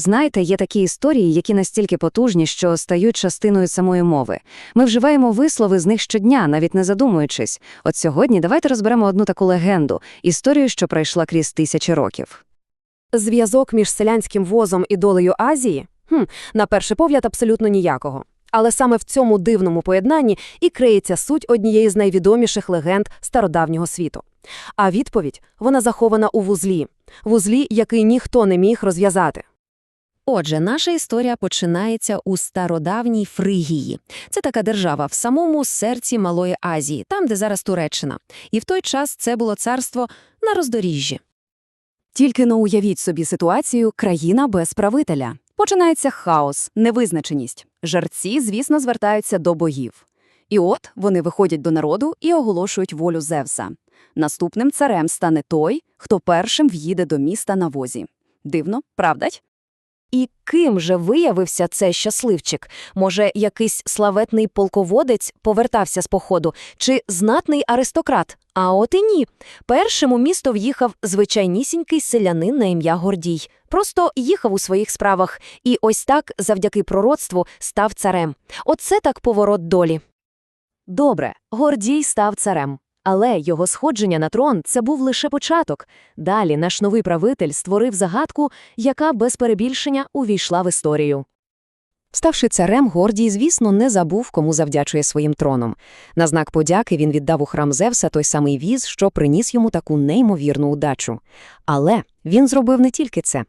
Знаєте, є такі історії, які настільки потужні, що стають частиною самої мови. Ми вживаємо вислови з них щодня, навіть не задумуючись. От сьогодні давайте розберемо одну таку легенду історію, що пройшла крізь тисячі років. Зв'язок між селянським возом і долею Азії? Хм, на перший погляд, абсолютно ніякого. Але саме в цьому дивному поєднанні і криється суть однієї з найвідоміших легенд стародавнього світу. А відповідь вона захована у вузлі, вузлі, який ніхто не міг розв'язати. Отже, наша історія починається у стародавній Фригії. Це така держава в самому серці Малої Азії, там, де зараз Туреччина. І в той час це було царство на роздоріжжі. Тільки но уявіть собі ситуацію країна без правителя. Починається хаос, невизначеність. Жарці, звісно, звертаються до богів. І от вони виходять до народу і оголошують волю Зевса. Наступним царем стане той, хто першим в'їде до міста на возі. Дивно, правда? І ким же виявився цей щасливчик? Може, якийсь славетний полководець повертався з походу, чи знатний аристократ? А от і ні. Першим у місто в'їхав звичайнісінький селянин на ім'я Гордій. Просто їхав у своїх справах, і ось так, завдяки пророцтву, став царем. Оце так поворот долі. Добре, Гордій став царем. Але його сходження на трон – це був лише початок. Далі наш новий правитель створив загадку, яка без перебільшення увійшла в історію. Ставши царем, Гордій, звісно, не забув, кому завдячує своїм троном. На знак подяки він віддав у храм Зевса той самий віз, що приніс йому таку неймовірну удачу. Але він зробив не тільки це.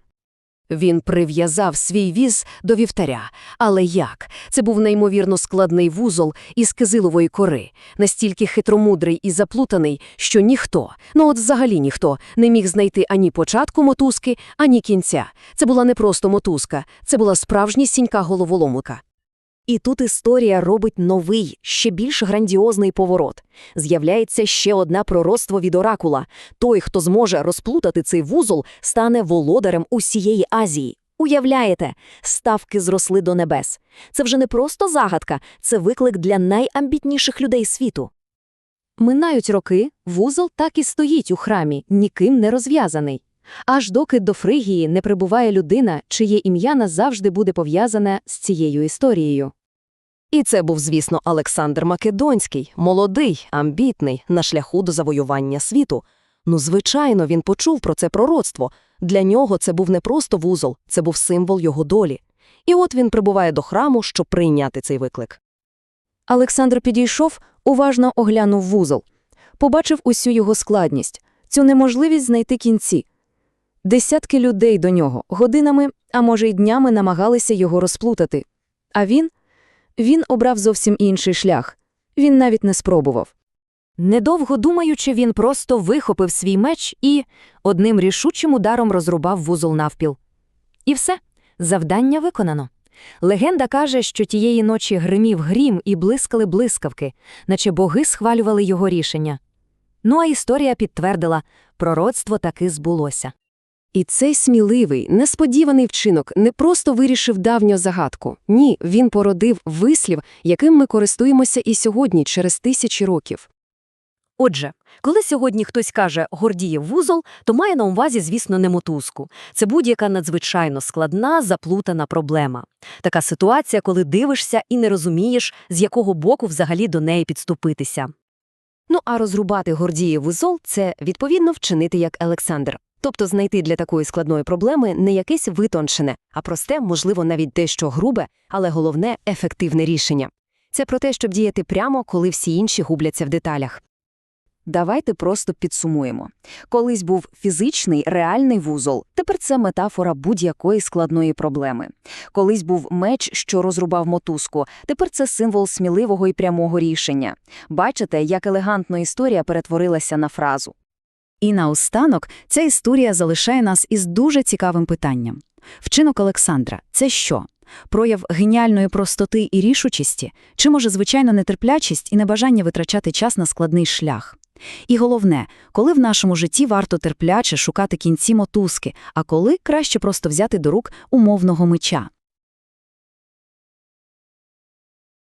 Він прив'язав свій віз до вівтаря. Але як? Це був неймовірно складний вузол із кизилової кори, настільки хитромудрий і заплутаний, що ніхто, ну от взагалі ніхто, не міг знайти ані початку мотузки, ані кінця. Це була не просто мотузка, це була справжнісінька головоломка. І тут історія робить новий, ще більш грандіозний поворот. З'являється ще одне пророцтво від оракула. Той, хто зможе розплутати цей вузол, стане володарем усієї Азії. Уявляєте, ставки зросли до небес. Це вже не просто загадка, це виклик для найамбітніших людей світу. Минають роки, вузол так і стоїть у храмі, ніким не розв'язаний. Аж доки до Фригії не прибуває людина, чиє ім'я назавжди буде пов'язане з цією історією. І це був, звісно, Олександр Македонський, молодий, амбітний, на шляху до завоювання світу. Ну, звичайно, він почув про це пророцтво. Для нього це був не просто вузол, це був символ його долі. І от він прибуває до храму, щоб прийняти цей виклик. Олександр підійшов, уважно оглянув вузол. Побачив усю його складність, цю неможливість знайти кінці. Десятки людей до нього годинами, а може й днями намагалися його розплутати. А він? Він обрав зовсім інший шлях. Він навіть не спробував. Недовго думаючи, він просто вихопив свій меч і одним рішучим ударом розрубав вузол навпіл. І все, завдання виконано. Легенда каже, що тієї ночі гримів грім і блискали блискавки, наче боги схвалювали його рішення. Ну а історія підтвердила, пророцтво таки збулося. І цей сміливий, несподіваний вчинок не просто вирішив давню загадку. Ні, він породив вислів, яким ми користуємося і сьогодні, через тисячі років. Отже, коли сьогодні хтось каже «Гордієв вузол», то має на увазі, звісно, не мотузку. Це будь-яка надзвичайно складна, заплутана проблема. Така ситуація, коли дивишся і не розумієш, з якого боку взагалі до неї підступитися. Ну а розрубати Гордієв вузол – це, відповідно, вчинити як Олександр. Тобто знайти для такої складної проблеми не якесь витончене, а просте, можливо, навіть дещо грубе, але головне – ефективне рішення. Це про те, щоб діяти прямо, коли всі інші губляться в деталях. Давайте просто підсумуємо. Колись був фізичний, реальний вузол, тепер це метафора будь-якої складної проблеми. Колись був меч, що розрубав мотузку, тепер це символ сміливого і прямого рішення. Бачите, як елегантно історія перетворилася на фразу. І наостанок ця історія залишає нас із дуже цікавим питанням. Вчинок Олександра – це що? Прояв геніальної простоти і рішучості? Чи, може, звичайно, нетерплячість і небажання витрачати час на складний шлях? І головне, коли в нашому житті варто терпляче шукати кінці мотузки, а коли краще просто взяти до рук умовного меча.